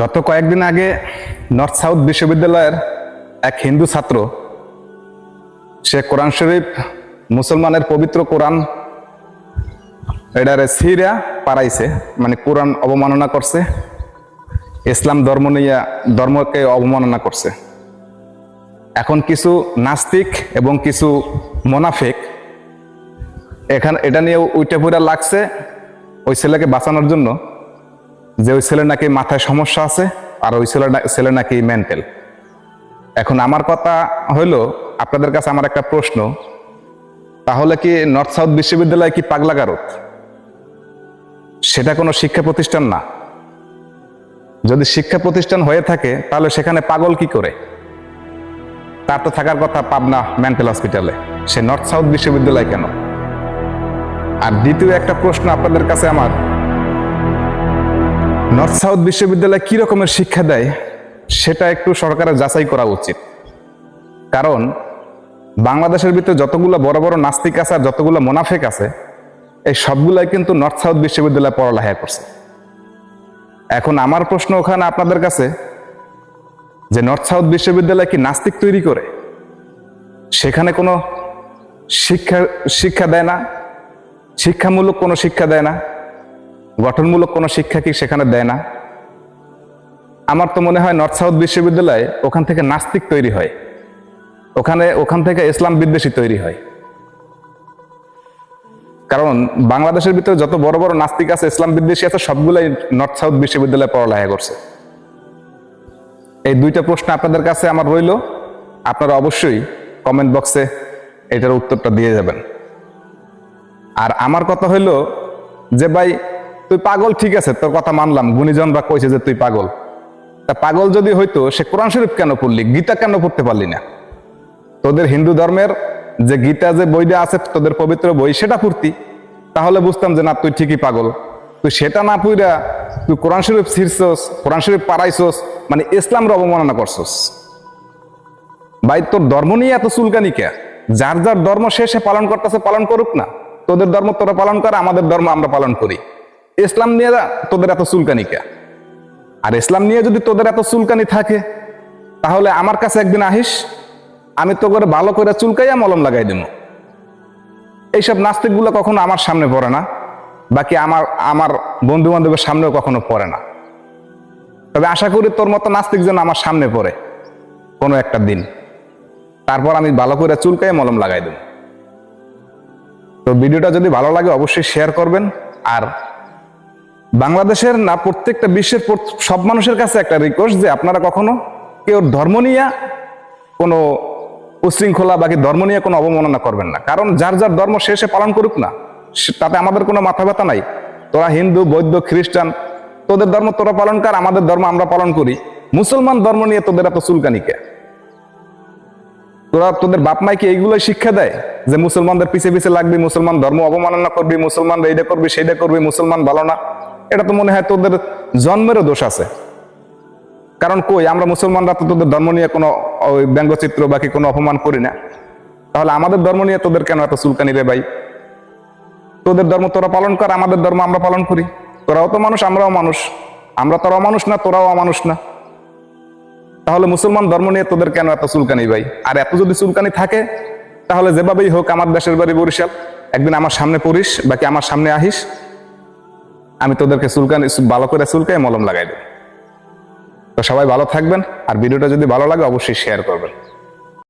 গত কয়েকদিন আগে নর্থ সাউথ বিশ্ববিদ্যালয়ের এক হিন্দু ছাত্র, সে কোরআন শরীফ মুসলমানের পবিত্র কোরআন এটারে সিরা পারাইছে মানে কোরআন অবমাননা করছে, ইসলাম ধর্ম নিয়ে, ধর্মকে অবমাননা করছে। এখন কিছু নাস্তিক এবং কিছু মোনাফেক এখানে, এটা নিয়ে উইটা লাগছে ওই ছেলেকে বাঁচানোর জন্য। যে ওই ছেলে নাকি মাথায় সমস্যা আছে, আর ওই ছেলে ছেলে নাকি মেন্টাল এখন আমার কথা হইল, আপনাদের কাছে আমার একটা প্রশ্ন। তাহলে কি নর্থ সাউথ বিশ্ববিদ্যালয় কি পাগলা গারদ সেটা কোনো শিক্ষা প্রতিষ্ঠান না। যদি শিক্ষা প্রতিষ্ঠান হয়ে থাকে, তাহলে সেখানে পাগল কি করে? তার তো থাকার কথা পাবনা মেন্টাল হসপিটালে সে নর্থ সাউথ বিশ্ববিদ্যালয় কেন? আর দ্বিতীয় একটা প্রশ্ন আপনাদের কাছে আমার। নর্থ সাউথ বিশ্ববিদ্যালয় কি রকমের শিক্ষা দেয়, সেটা একটু সরকারের যাচাই করা উচিত। কারণ, বাংলাদেশের ভিতরে যতগুলো বড় বড় নাস্তিক আছে আর যতগুলো মোনাফেক আছে, এই সবগুলাই কিন্তু নর্থ সাউথ বিশ্ববিদ্যালয়ে পড়ালেখা করছে। এখন আমার প্রশ্ন ওখানে আপনাদের কাছে, যে নর্থ সাউথ বিশ্ববিদ্যালয় কি নাস্তিক তৈরি করে? সেখানে কোনো শিক্ষা শিক্ষা দেয় না? শিক্ষামূলক কোনো শিক্ষা দেয় না? গঠনমূলক কোনো শিক্ষা কি সেখানে দেয় না? আমার তো মনে হয় নর্থ সাউথ বিশ্ববিদ্যালয়ে ওখান থেকে নাস্তিক তৈরি হয়। ওখানে, ওখান থেকে ইসলাম বিদ্বেষী তৈরি হয়। কারণ বাংলাদেশের ভিতরে যত বড় বড় নাস্তিক আছে, ইসলাম বিদ্বেষী আছে, সবগুলাই নর্থ সাউথ বিশ্ববিদ্যালয়ে পড়ালেখা করছে। এই দুইটা প্রশ্ন আপনাদের কাছে আমার রইল। আপনারা অবশ্যই কমেন্ট বক্সে এটার উত্তরটা দিয়ে যাবেন। আর আমার কথা হইল যে ভাই তুই পাগল? ঠিক আছে, তোর কথা মানলাম। গুণীজনরা কইছে যে, তুই পাগল। তা পাগল যদি হইতো, সে কোরআন শরীফ কেন পড়লি? গীতা কেন পড়তে পারলি না? তোদের হিন্দু ধর্মের যে গীতা যে বইটা আছে, তোদের পবিত্র বই, সেটা পড়তি। তাহলে বুঝতাম যে, না, তুই ঠিকই পাগল। তুই সেটা না পুইরা তুই কোরআন শরীফ ছিঁড়ছস কোরআন শরীফ পাড়াইছস মানে ইসলামের অবমাননা করছস ভাই, তোর ধর্ম নিয়ে এত চুলকানি কে? যার যার ধর্ম সে পালন করতেছে, পালন করুক না। তোদের ধর্ম তোরা পালন কর, আমাদের ধর্ম আমরা পালন করি। ইসলাম নিয়ে তোদের এত চুলকানি কে? আর ইসলাম নিয়ে যদি তোদের এত চুলকানি থাকে, তাহলে আমার কাছে একদিন আহিস, আমি তো করে ভালো করে চুলকাইয়া মলম লাগাই দেবো। এইসব নাস্তিকগুলো কখনো আমার সামনে পড়ে না, বাকি আমার আমার বন্ধু বান্ধবের সামনেও কখনো পড়ে না। তবে আশা করি তোর মতো নাস্তিক যেন আমার সামনে পড়ে, কোনো একটা দিন। তারপর আমি ভালো করে চুলকাই মলম লাগাই দেব। তো ভিডিওটা যদি ভালো লাগে, অবশ্যই শেয়ার করবেন, আর বাংলাদেশের না, প্রত্যেকটা বিশ্বের সব মানুষের কাছে একটা রিকোয়েস্ট যে আপনারা কখনো কেউ ধর্ম নিয়ে কোনো উশৃঙ্খলা বাকি ধর্ম নিয়ে কোনো অবমাননা করবেন না। কারণ যার যার ধর্ম সে পালন করুক না। তাতে আমাদের কোনো মাথা ব্যথা নাই। তোরা হিন্দু, বৌদ্ধ, খ্রিস্টান, তোদের ধর্ম তোরা পালন কর, আমাদের ধর্ম আমরা পালন করি। মুসলমান ধর্ম নিয়ে তোদের এত চুলকানিকে তোরা তোদের বাপ মাইকে এইগুলোই শিক্ষা দেয়? যে মুসলমানদের পিছে পিছে লাগবি, মুসলমান ধর্ম অবমাননা করবি মুসলমান এইটা করবি, সেইটা করবি, মুসলমান ভালো না। এটা তো মনে হয় তোদের জন্মেরও দোষ আছে। কারণ কই, আমরা মুসলমানরা তো তোদের ধর্ম নিয়ে কোনো ব্যঙ্গচিত্র বাকি কোনো অপমান করি না। তাহলে আমাদের ধর্ম নিয়ে তোদের কেন এত চুলকানি রে ভাই? তোদের ধর্ম তোরা পালন কর, আমাদের ধর্ম আমরা পালন করি। তোরাও তো মানুষ, আমরাও মানুষ। আমরা তোরাও মানুষ না, তোরাও মানুষ না। তাহলে মুসলমান ধর্ম নিয়ে তোদের কেন এত চুলকানি ভাই? আর এত যদি চুলকানি থাকে, তাহলে যেভাবেই হোক আমার দেশের বাড়ি বরিশাল। একদিন আমার সামনে পড়িস বাকি আমার সামনে আহিস আমি তোদেরকে চুলকান, ভালো করে চুলকায় মলম লাগাই দেব। তো সবাই ভালো থাকবেন, আর ভিডিওটা যদি ভালো লাগে অবশ্যই শেয়ার করবেন।